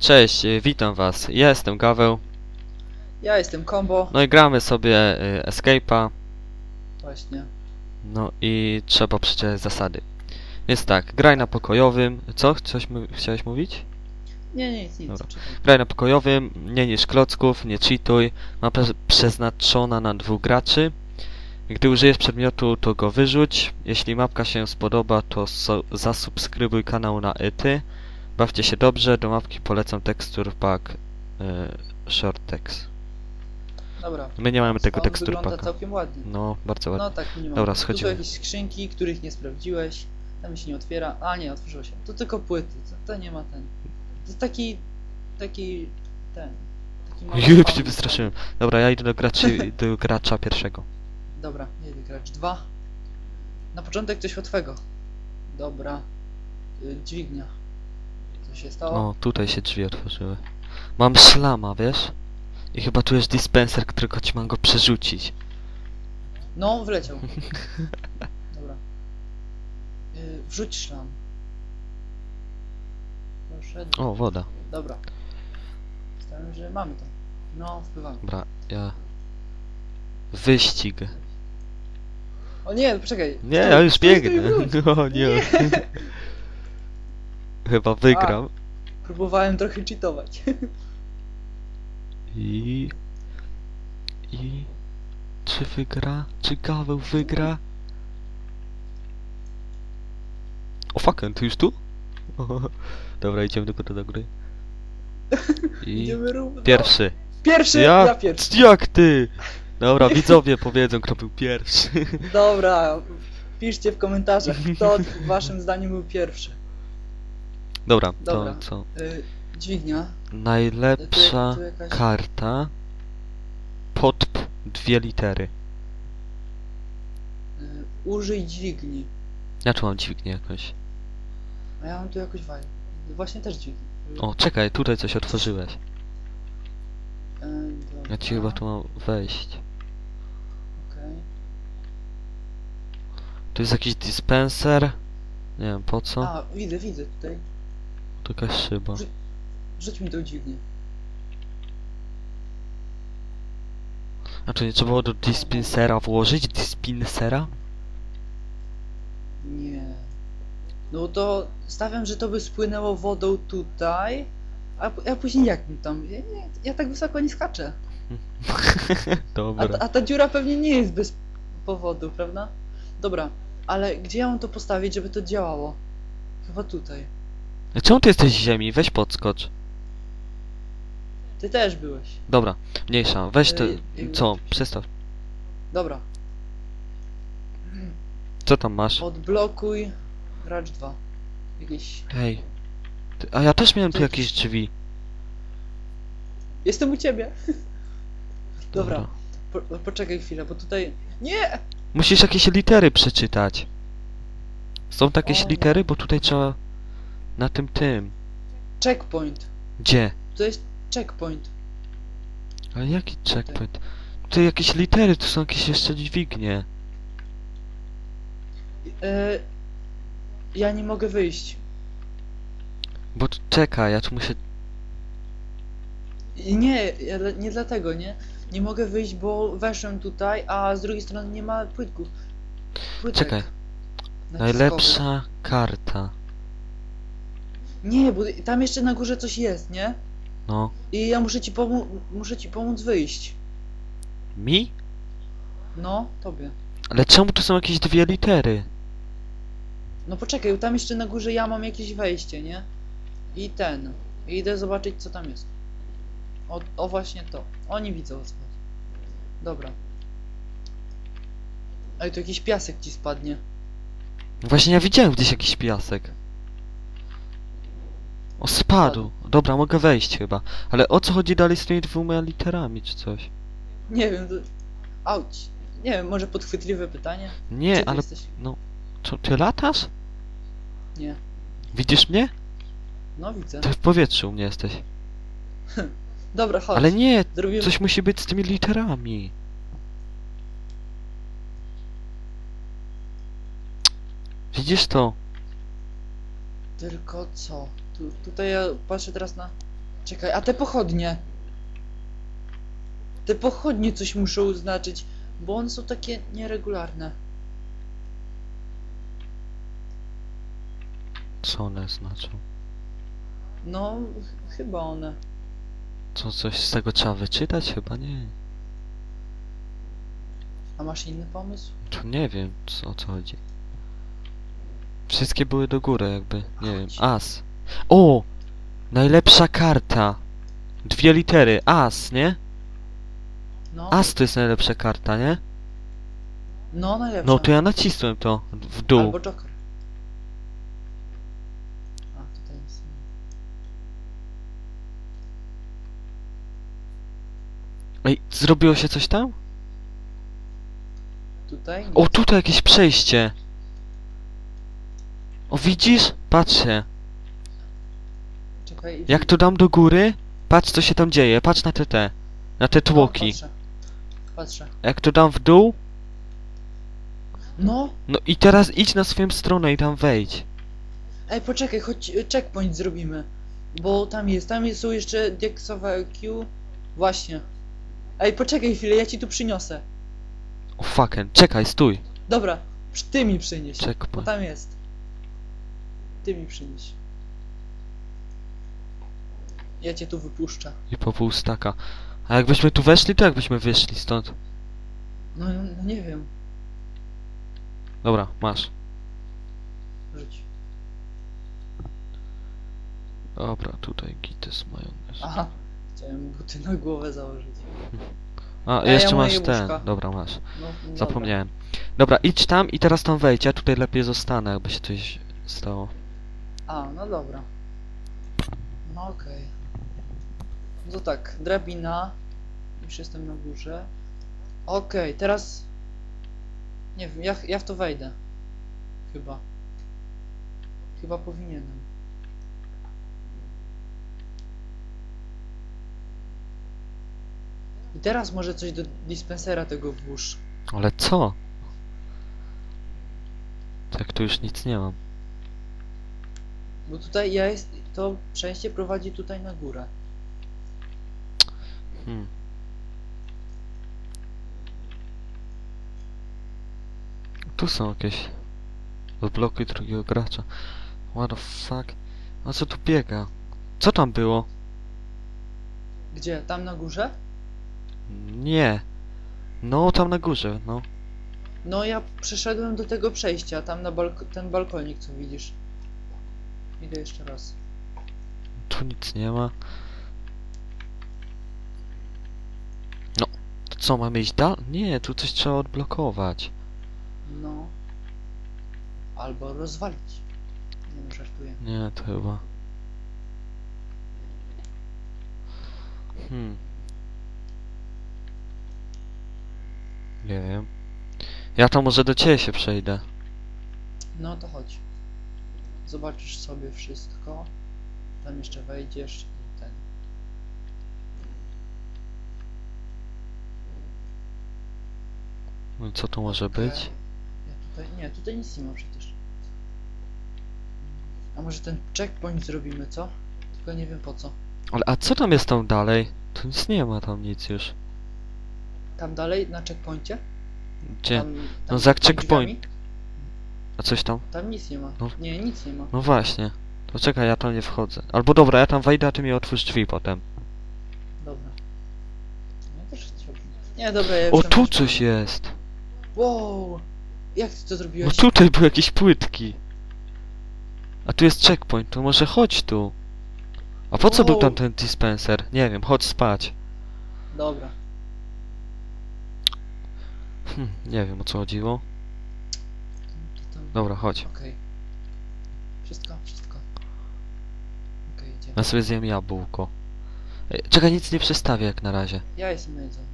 Cześć, y, witam was. Ja jestem Gaweł. Ja jestem Combo. No i gramy sobie y, Escape'a. Właśnie. No i trzeba przeczytać zasady. Więc tak, graj na pokojowym. Co? Coś mu- chciałeś mówić? Nie, nie, nic, nic. Dobra. Graj na pokojowym, nie niż klocków, nie cheatuj. Mapa przeznaczona na dwóch graczy. Gdy użyjesz przedmiotu, to go wyrzuć. Jeśli mapka się spodoba, to so zasubskrybuj kanał na ety. Bawcie się dobrze, do mapki polecam texture pack y, short text. Dobra. My nie mamy tego wygląda packa. całkiem ładnie. No, bardzo ładnie. No tak, nie Dobra, Tu schodzimy. są jakieś skrzynki, których nie sprawdziłeś. Tam się nie otwiera. A nie, otworzyło się. To tylko płyty. To, to nie ma ten. To taki. Taki. Ten. Taki Jup, się wystraszyłem. Dobra, ja idę do, graczy, do gracza pierwszego. Dobra, jedzie gracz. Dwa. Na początek coś łatwego. Dobra. Y, dźwignia. Co się stało? O, tutaj się drzwi otworzyły. Mam szlama, wiesz? I chyba tu jest dispenser, którego ci mam go przerzucić. No, wleciał. Dobra. Y, wrzuć szlam. Proszę. O, woda. Dobra. Myślałem, że mamy to. No, wpływamy. Dobra, ja... Wyścig. O nie, poczekaj. Nie, ja już biegnę. O nie. Chyba wygram. Próbowałem trochę cheatować. I... I... Czy wygra? Czy Gaweł wygra? O fucking, ty już tu? Dobra, idziemy do góry, do góry. I... Idziemy równo. Pierwszy. Pierwszy! Ja? Ja, pierwszy. Jak ty? Dobra, widzowie powiedzą, kto był pierwszy. Dobra. Piszcie w komentarzach, kto waszym zdaniem był pierwszy. Dobra, Dobra. to co? Y, dźwignia. Najlepsza Tu- tu jakaś- karta pod p- dwie litery. Y, użyj dźwigni. Ja tu mam dźwignię jakąś. A ja mam tu jakoś waję. Właśnie też dźwignię. O, czekaj, tutaj coś otworzyłeś. y, Ja ci chyba tu mam wejść. okej. Tu jest jakiś dispenser. Nie wiem po co. A, widzę, widzę tutaj. Tu jakaś szyba. Rzu- Rzuć mi tą dźwignię. A czy nie trzeba było do dispensera włożyć? Dispensera? Nie. No to stawiam, że to by spłynęło wodą tutaj, a, a później jak mi tam? Ja, nie, ja tak wysoko nie skaczę. A, Dobra. ta- a ta dziura pewnie nie jest bez powodu, prawda? Dobra, ale gdzie ja mam to postawić, żeby to działało? Chyba tutaj. Czemu ty jesteś z ziemi? Weź podskocz. Ty też byłeś. Dobra, mniejsza. Weź to. Ej, Co? weź. Przestaw. Dobra, Co tam masz? odblokuj gracz 2. Jakieś... Hej. Ty, a ja też miałem tu jakieś drzwi. Jestem u ciebie. Dobra, po, poczekaj chwilę, bo tutaj... Nie! Musisz jakieś litery przeczytać. Są takie no. litery, bo tutaj trzeba na tym tym. Checkpoint. Gdzie? To jest checkpoint. Ale jaki checkpoint? Tutaj jakieś litery, tu są jakieś jeszcze dźwignie. E, ja nie mogę wyjść. Bo tu, czekaj, ja tu muszę... I Nie, ja, dla- nie dlatego, nie? Nie mogę wyjść, bo weszłem tutaj, a z drugiej strony nie ma płytków. Płytek Czekaj. naciskowych. Najlepsza karta. Nie, bo tam jeszcze na górze coś jest, nie? No. I ja muszę ci, pomu- muszę ci pomóc wyjść. Mi? No, tobie. Ale czemu tu są jakieś dwie litery? No poczekaj, tam jeszcze na górze ja mam jakieś wejście, nie? I ten. I idę zobaczyć, co tam jest. O, o właśnie to. Oni widzą o co chodzi. Dobra. Ej, tu jakiś piasek ci spadnie. Właśnie ja widziałem gdzieś jakiś piasek. O, spadł. Dobra, mogę wejść chyba. Ale o co chodzi dalej z tymi dwoma literami, czy coś? Nie wiem, to... Auć. Nie wiem, może podchwytliwe pytanie? Gdzie Nie, ty ale... jesteś? Co, ty latasz? Nie. Widzisz mnie? No widzę. Ty w powietrzu u mnie jesteś. Dobra, chodź. Ale nie, Zrobimy... coś musi być z tymi literami. Widzisz to? Tylko co? Tu, tutaj ja patrzę teraz na... Czekaj, a te pochodnie? Te pochodnie coś muszą znaczyć, bo one są takie nieregularne. Co one znaczą? No, ch- chyba one. Co, coś z tego trzeba wyczytać? Chyba nie. A masz inny pomysł? Tu nie wiem, co, o co chodzi. Wszystkie były do góry, jakby. Nie wiem. Chodź. As. O! Najlepsza karta. Dwie litery. As, nie? No, As to jest najlepsza karta, nie? no najlepsza. No to ja nacisnąłem to w dół. Albo Joker. A, tutaj jest. Ej, zrobiło się coś tam? Tutaj? O, tutaj jakieś przejście. O, widzisz? Patrzcie. Jak to dam do góry, patrz co się tam dzieje. Patrz na te te. Na te No, tłoki. patrzę. Patrzę. Jak to dam w dół, No! no i teraz idź na swoją stronę i tam wejdź. Ej, poczekaj, chodź y, checkpoint zrobimy. Bo tam jest, tam jest, są jeszcze dieksowe Q. Właśnie. Ej, poczekaj chwilę, ja ci tu przyniosę. O fucking, czekaj, stój. Dobra, ty mi przynieś. Bo Checkpoint. tam jest. Ty mi przynieś. Ja cię tu wypuszczę. I po pół staka. A jakbyśmy tu weszli, to jakbyśmy wyszli stąd. No, no, no nie wiem. Dobra, masz. Rzuć. Dobra, tutaj gites majonez. Aha. Chciałem buty na głowę założyć. A, jeszcze ja moje masz ten. łóżka. Dobra, masz. No, dobra. Zapomniałem. Dobra, idź tam i teraz tam wejdź. Ja tutaj lepiej zostanę, jakby się coś stało. A, no dobra. No okej. No to tak, drabina. Już jestem na górze. Okej, teraz... Nie wiem, ja, ja w to wejdę. Chyba. Chyba powinienem. I teraz może coś do dispensera tego włóż. Ale co? Tak, tu już nic nie mam. Bo tutaj ja jest... To przejście prowadzi tutaj na górę. Hmm. Tu są jakieś... Odblokuj drugiego gracza. What the fuck? A co tu biega? Co tam było? Gdzie? Tam na górze? Nie. No, tam na górze, no. No ja przeszedłem do tego przejścia, tam na balk ten balkonik co widzisz. Idę jeszcze raz. Tu nic nie ma. No, to co, mamy iść dalej? Nie, tu coś trzeba odblokować. No. Albo rozwalić. Nie wiem, żartuję. Nie, to chyba... Hmm. Nie wiem. Ja to może do ciebie się przejdę. No to chodź. Zobaczysz sobie wszystko. Tam jeszcze wejdziesz i ten. No co tu może być? Ja tutaj. Nie, tutaj nic nie ma przecież. A może ten checkpoint zrobimy, co? Tylko nie wiem po co. Ale a co tam jest tam dalej? Tu nic nie ma tam nic już. Tam dalej na checkpoincie? Gdzie? Tam, tam No za checkpoint. drzwiami? A coś tam? Tam nic nie ma. No. Nie, nic nie ma. No właśnie. To czekaj, ja tam nie wchodzę. Albo dobra, ja tam wejdę, a ty mi otwórz drzwi potem. Dobra. Ja też chciałbym. Nie, dobra, ja już O, tam tu coś jest! Wow! Jak ty to No zrobiłeś? tutaj były jakieś płytki. A tu jest checkpoint, to może chodź tu. A po co był Wow. tam ten dispenser? Nie wiem, chodź spać. Dobra. Hm, nie wiem o co chodziło. To tam... Dobra, chodź. Okej. Wszystko, wszystko. Okej, idziemy. Ja sobie zjem jabłko. Ej, Czekaj, nic nie przestawię jak na razie. Ja jestem najedzony.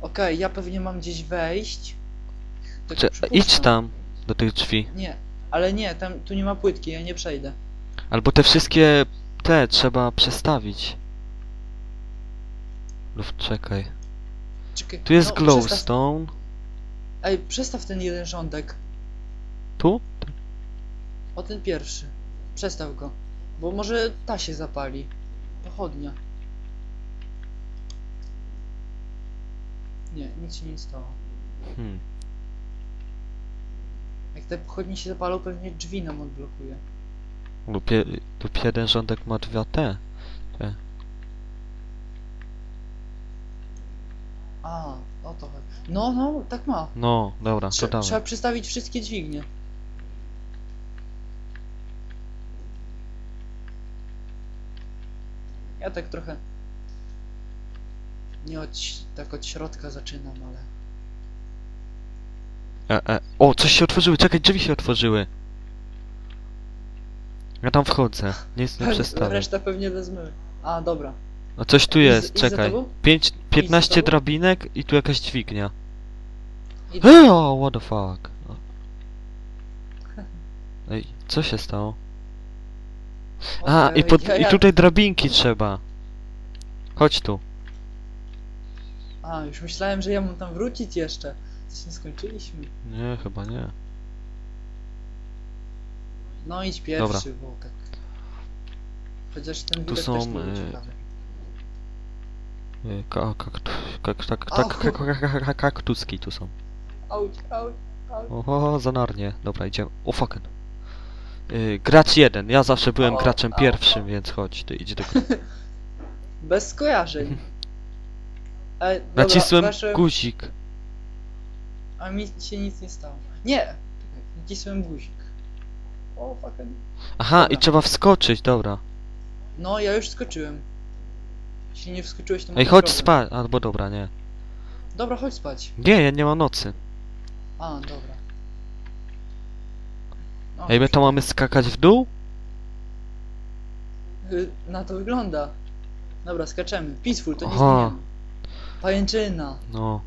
Okej, ja pewnie mam gdzieś wejść. Tak Cze przypuszczam. idź tam, do tych drzwi. Nie, ale nie, tam tu nie ma płytki, ja nie przejdę. Albo te wszystkie te trzeba przestawić. Lub czekaj. Czekaj. Tu jest no, Przestaw... glowstone. Ej, przestaw ten jeden rządek. Tu? O ten pierwszy. Przestaw go. Bo może ta się zapali. Pochodnia. Nie, nic się nie stało. Hmm. Jak te pochodnie się zapalą, pewnie drzwi nam odblokuje. Lub, je, lub jeden rządek ma dwa te. A, o to chodzi. No, no, tak ma. No, dobra, to Trze dawaj. trzeba przystawić wszystkie dźwignie. Ja tak trochę nie od, tak od środka zaczynam, ale E, e. O, coś się otworzyły, czekaj, drzwi się otworzyły. Ja tam wchodzę, nic nie przestawię. reszta pewnie wezmę. A, dobra. A coś tu jest, za czekaj. tobą? Pięć, 15 tobą? drabinek i tu jakaś dźwignia. Hej, o, what the fuck. Ej, co się stało? A, i, pod, ja- i ja- tutaj drabinki trzeba. Chodź tu. A, już myślałem, że ja mam tam wrócić jeszcze. Coś nie skończyliśmy. Nie, chyba nie. No idź pierwszy, bo tak. Chociaż ten Tu widok są, też nie był y, ciekawy. Y, Ka, kaktu, kak, tak, tak, chu- kak, kak, kak, kaktuski tu są. Auć, auć, auć. Oho, zanarnie. Dobra, idziemy. O fucking. Y, gracz jeden. Ja zawsze byłem O, graczem pierwszym, więc chodź, ty idź do Bez skojarzeń. E, dobra, Nacisłem weszłem, guzik. a mi się nic nie stało. Nie! Czekaj, nacisłem guzik. O, fucking. Aha, Dobra. i trzeba wskoczyć, dobra. No, ja już skoczyłem. Jeśli nie wskoczyłeś, to Ej, chodź problem. spać. Albo dobra, nie. Dobra, chodź spać. Nie, ja nie mam nocy. A, dobra. No, Ej, my to mamy skakać w dół? y, Na to wygląda. Dobra, skaczemy. Peaceful, to nie Aha. zmieniamy. Pajęczyna. No.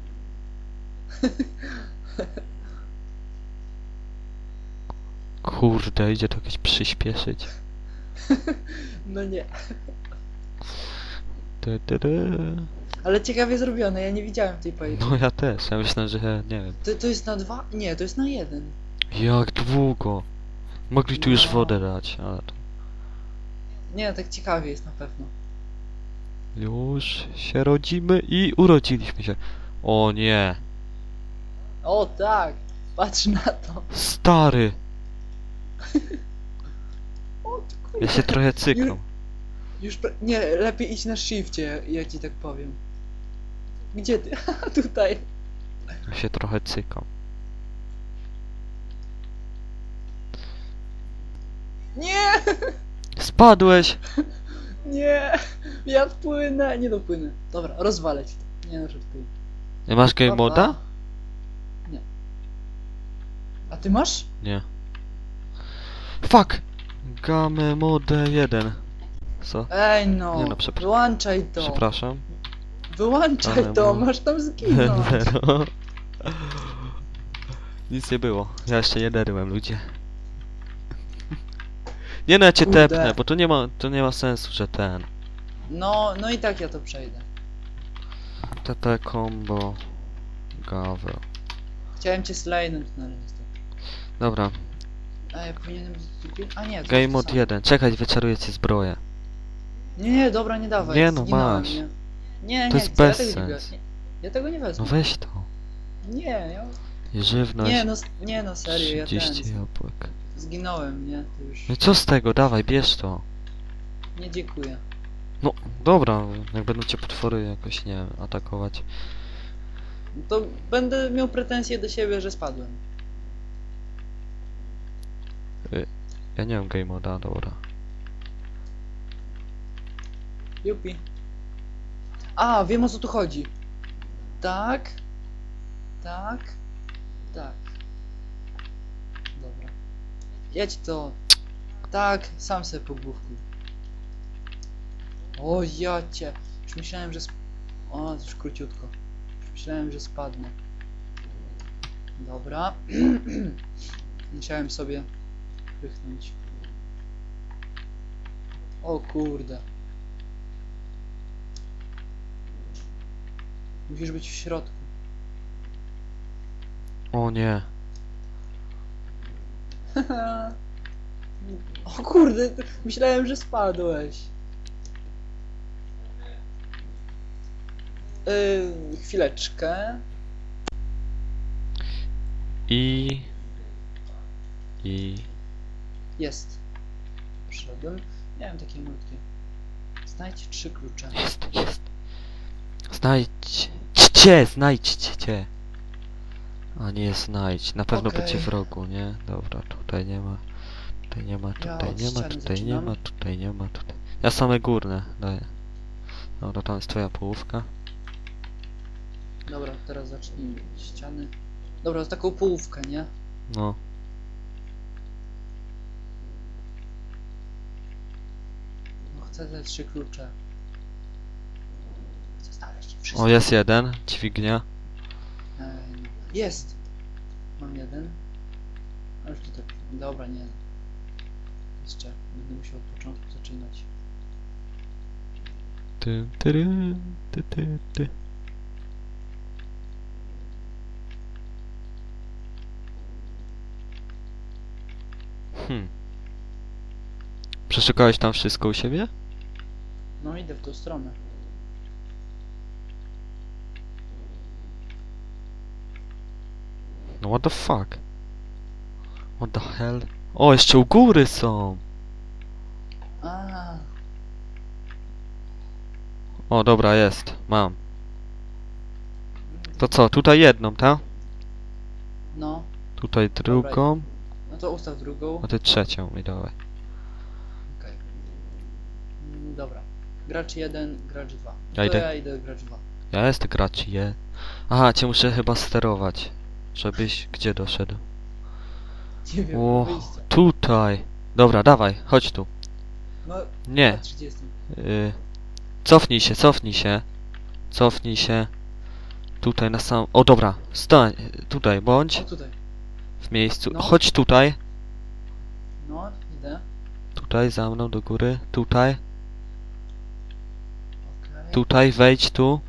Kurde, idzie to jakieś przyspieszyć. No nie. Ty, ty, ty. Ale ciekawie zrobione, ja nie widziałem tej pajęczyny. No ja też, ja myślę, że nie wiem. To, to jest na dwa? Nie, to jest na jeden. Jak długo? Mogli tu już No. wodę dać, ale to... Nie, tak ciekawie jest na pewno. Już się rodzimy i urodziliśmy się. O nie. O tak! Patrz na to. Stary! O ty kurde. Ja się trochę cykam. Już pra- nie, lepiej iść na shifcie, ja ci tak powiem. Gdzie ty? Tutaj. Ja się trochę cykam. Nie! Spadłeś! Nie! Ja wpłynę! Nie dopłynę. Dobra, rozwalę ci to. Nie no, żartuję. Nie masz game Dobra. moda? Nie. A ty masz? Nie. Fuck! Game mode 1. Co? Ej no! Nie no, przepra- Wyłączaj to! Przepraszam. Wyłączaj Ale to! Masz tam zginąć! Zero. Nic nie było. Ja jeszcze nie derłem, ludzie. Nie no, ja cię Kurde. tepnę, bo to nie ma, to nie ma sensu, że ten. No, no i tak ja to przejdę. TP combo. Gavel. Chciałem cię slajnąć, no ale niestety. Dobra, A ja powinienem... A nie, to game jest to mode samo. 1. Czekaj, wyczaruję ci zbroję. Nie, nie, dobra, nie dawaj. Nie no, zginąłem, masz. Nie, nie, To nie jest chcę, bez ja tego nie sens. wezmę. Ja tego nie wezmę. No weź to. Nie, ja... I żywność. Nie no, s- nie no, serio, ja 30 ten... jabłek. Zginąłem, nie? To już... No i co z tego? Dawaj, bierz to. Nie dziękuję. No, dobra, jak będą cię potwory jakoś, nie wiem, atakować. To będę miał pretensje do siebie, że spadłem. Ja nie mam game moda, dobra. Jupi. A, wiem o co tu chodzi. Tak. Tak. Tak. Dobra. Jedź to. Tak, sam sobie pogłówkuj. O ja cię. Już myślałem, że. O, już króciutko. Myślałem, że spadnę. Dobra. Musiałem sobie wychnąć. O kurde. Musisz być w środku. O nie. o kurde, myślałem, że spadłeś. Yy, chwileczkę. I... I... Jest. Przyszedłem. Miałem takie nutki. Znajdź trzy klucze. Jest, jest. Znajdźcie, znajdźcie. A nie znajdź. Na pewno Okej. będzie w rogu, nie? Dobra, tutaj nie ma. Tutaj nie ma, Ja tutaj od nie ma, ściany tutaj nie zaczynam. ma, tutaj nie ma, tutaj. Ja same górne daję. Dobra, tam jest twoja połówka. Dobra, teraz zacznijmy. Ściany. Dobra, taką połówkę, nie? No. No chcę te trzy klucze. Chcę znaleźć wszystko. O, jest jeden. Dźwignia. Ej. Jest! Mam jeden. A już tutaj. Dobra, nie. Jeszcze. Będę musiał od początku zaczynać. Ty, tyry, ty, ty, ty. Hmm. Przeszukałeś tam wszystko u siebie? No idę w tą stronę. No what the fuck? What the hell? O, jeszcze u góry są! A, O, dobra, jest. Mam. To co, tutaj jedną, tak? No. Tutaj drugą, No to ustaw drugą. a ty trzecią mi dawaj. Okej. Mm, Dobra. Gracz jeden, gracz dwa. Ja to idę. ja idę gracz dwa. Ja jestem gracz, je. Aha, cię muszę chyba sterować. Żebyś gdzie doszedł? Nie wiem, O, wyjście. tutaj. Dobra, dawaj, chodź tu. No, Nie. na 30. Y, cofnij się, cofnij się. Cofnij się. Tutaj na sam... O, dobra. Stań. Tutaj, O, bądź. tutaj. W miejscu. No. Chodź tutaj. No, idę. Tutaj, za mną, do góry. Tutaj. Okej. Tutaj, wejdź tu.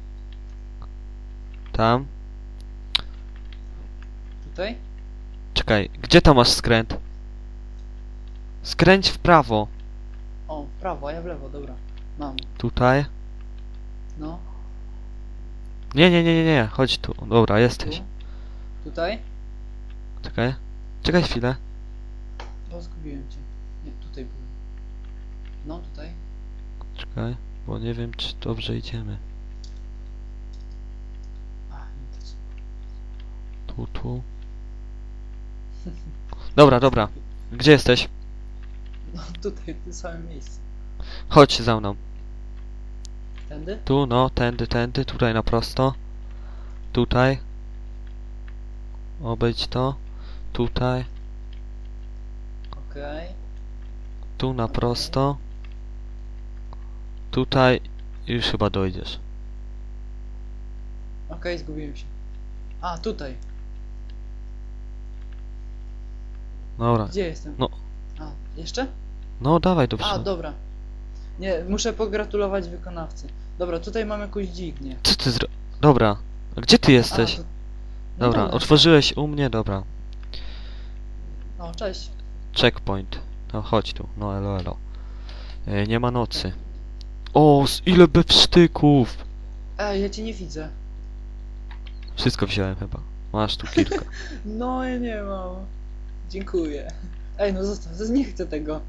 Tam. Tutaj? Czekaj, gdzie tam masz skręt? Skręć w prawo. O, w prawo, a ja w lewo, dobra. Mam. Tutaj. No, Nie, nie, nie, nie, nie. Chodź tu. Dobra, tu. jesteś. Tutaj? Czekaj. Czekaj chwilę. O, zgubiłem cię. Nie, tutaj byłem. No, tutaj. Czekaj, bo nie wiem, czy dobrze idziemy. A, nie to. Tu, tu. Dobra, dobra. Gdzie jesteś? No, tutaj, w tym samym miejscu. Chodź za mną. Tędy? Tu, no, tędy, tędy, tutaj na prosto. Tutaj. Obejdź to. Tutaj. Okej. Tu na prosto. Tutaj. Już chyba dojdziesz. Okej, zgubiłem się. A, tutaj. Dobra. Gdzie jestem? No. A, jeszcze? No, dawaj do A, przodu. dobra. Nie, muszę pogratulować wykonawcy. Dobra, tutaj mam jakąś dźwignię. Co ty zro... Dobra. A gdzie ty jesteś? A, to... no Dobra, otworzyłeś u mnie, dobra. No, cześć. Checkpoint. No chodź tu, no elo elo. E, nie ma nocy. O, z ile bewsztyków! Ej, ja cię nie widzę. Wszystko wziąłem chyba. Masz tu kilka. No, ja nie mam. Dziękuję. Ej, no zostaw, nie chcę tego.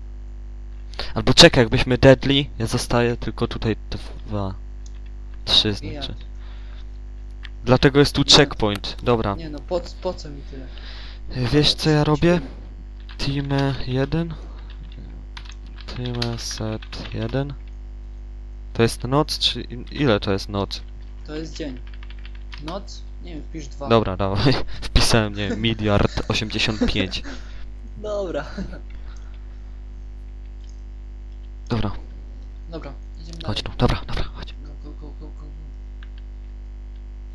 Albo czekaj, jakbyśmy deadly, ja zostaję tylko tutaj dwa. Trzy znaczy. Dlatego jest tu Nie. checkpoint. Dobra. Nie no, po, po co mi tyle? Wiesz co ja robię? Team 1. Team set 1. To jest noc, czy ile to jest noc? To jest dzień. Noc? Nie wiem, wpisz dwa. Dobra, dawaj. Wpisałem, nie wiem, miliard 85. Dobra. Dobra, Dobra, idziemy dalej. chodź tu. Dobra, dobra, chodź. Go, go, go, go, go.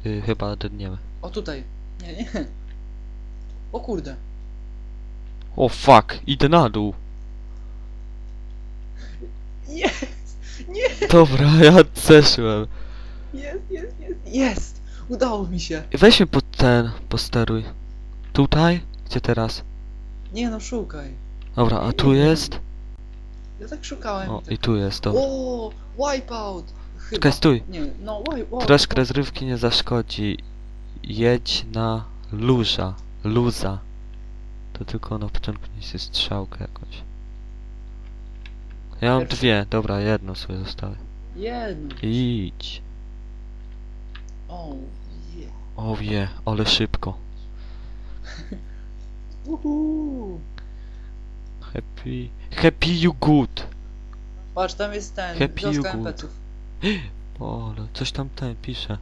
Yy, chyba dniemy. O, tutaj. Nie, nie. O kurde. O fuck, idę na dół. Jest! Nie! Dobra, ja zeszłem. Jest, jest, jest. Jest! Udało mi się. Weźmy pod ten, posteruj. Tutaj? Gdzie teraz? Nie no, szukaj. Dobra, a tu jest? Ja tak szukałem. O, i tak... tu jest, dobra. O, wipeout! Chyba. Czekaj, stój. Nie, no, łaj. Troszkę rozrywki nie zaszkodzi. Jedź na luza. Luza. To tylko na początku niesie strzałkę jakąś. Ja mam Pierwszy. dwie, dobra, jedną sobie zostawię. Jedno. Idź. O. O wie, ale szybko. Uhu. Happy. Happy you good. Patrz, tam jest ten, Happy you wioska good. NPC-ów. O, ale coś tam ten pisze.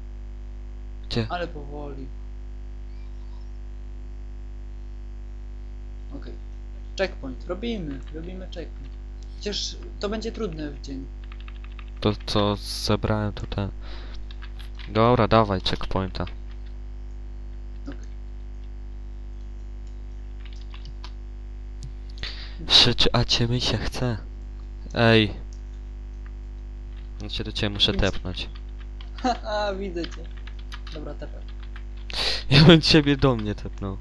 Gdzie? Ale powoli. Okej. Checkpoint. Robimy, robimy checkpoint. Chociaż to będzie trudne w dzień. To co zebrałem to ten. Dobra, dawaj checkpointa. Szyczy, a cię mi się chce. Ej. Ja cię do ciebie muszę Nic. tepnąć. Haha, widzę cię. Dobra, tepę. Ja bym ciebie do mnie tepnął.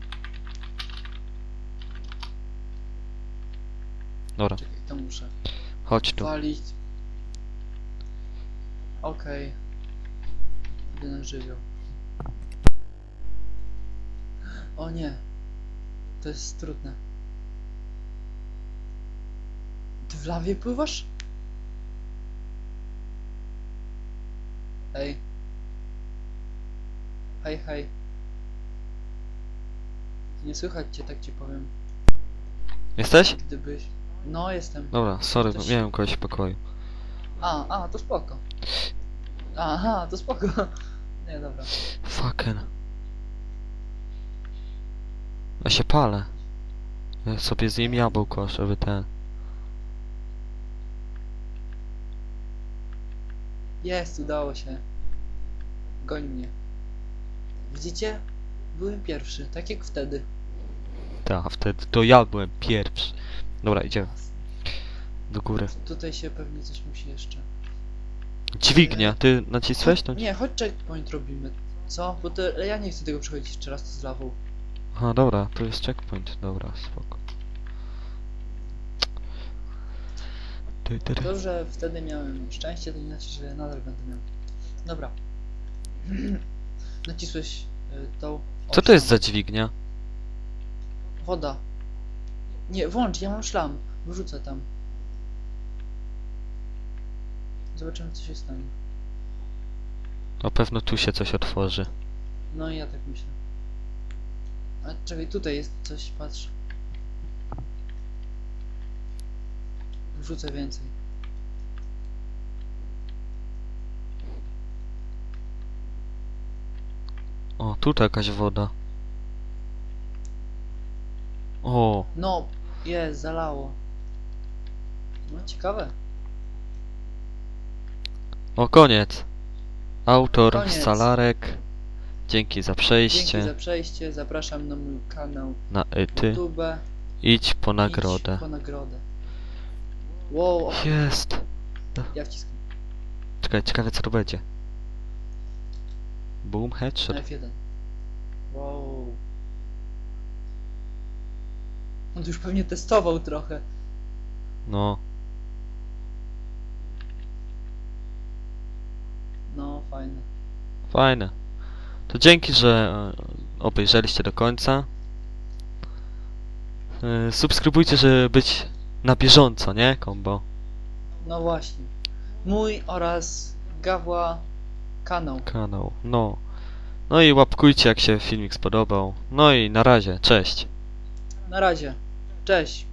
Dobra, Czekaj, to muszę chodź tu. walić. Okej. Idę na żywioł. O nie. To jest trudne. Ty w lawie pływasz? Hej. Hej, hej. Nie słychać cię, tak ci powiem. Jesteś? Gdybyś... No, jestem. Dobra, sorry, miałem kogoś w pokoju. A, a, to spoko. Aha, to spoko. Nie, dobra. Fucking. Ja się palę. Ja sobie zjem jabłko, żeby ten... Jest, udało się. Goń mnie. Widzicie? Byłem pierwszy, tak jak wtedy. Ta, a wtedy to ja byłem pierwszy. Dobra, idziemy. Do góry. Tutaj się pewnie coś musi jeszcze. Dźwignia, ty nacisłeś to? Nie, chodź checkpoint robimy. Co? Bo to ja nie chcę tego przechodzić jeszcze raz z lawą. Aha, dobra, tu jest checkpoint, dobra, spoko. Ty, ty, ty. To, że wtedy miałem szczęście, to nie znaczy, że nadal będę miał. Dobra. Nacisłeś y, tą... Co to jest za dźwignia? Woda. Nie, włącz, ja mam szlam. Wrzucę tam. Zobaczymy, co się stanie. Na pewno tu się coś otworzy. No i ja tak myślę. A czekaj, tutaj jest coś, patrz. Wrzucę więcej. O, tu jakaś woda. O, No, jest, zalało. No, ciekawe. o koniec. Autor Koniec. Salarek. Dzięki za przejście Dzięki za przejście, zapraszam na mój kanał na Ety. YouTube. Idź po Idź nagrodę. po nagrodę. Wow, o, Jest. ja wciskam. Czekaj, ciekawe co to będzie. Boom, headshot. F1. Wow. On tu już pewnie testował trochę. No, No, fajne. fajne. To dzięki, że e, obejrzeliście do końca. E, Subskrybujcie, żeby być na bieżąco, nie? Kombo. No właśnie. Mój oraz Gawła kanał. Kanał. No. No i łapkujcie, jak się filmik spodobał. No i na razie. Cześć. Na razie. Cześć.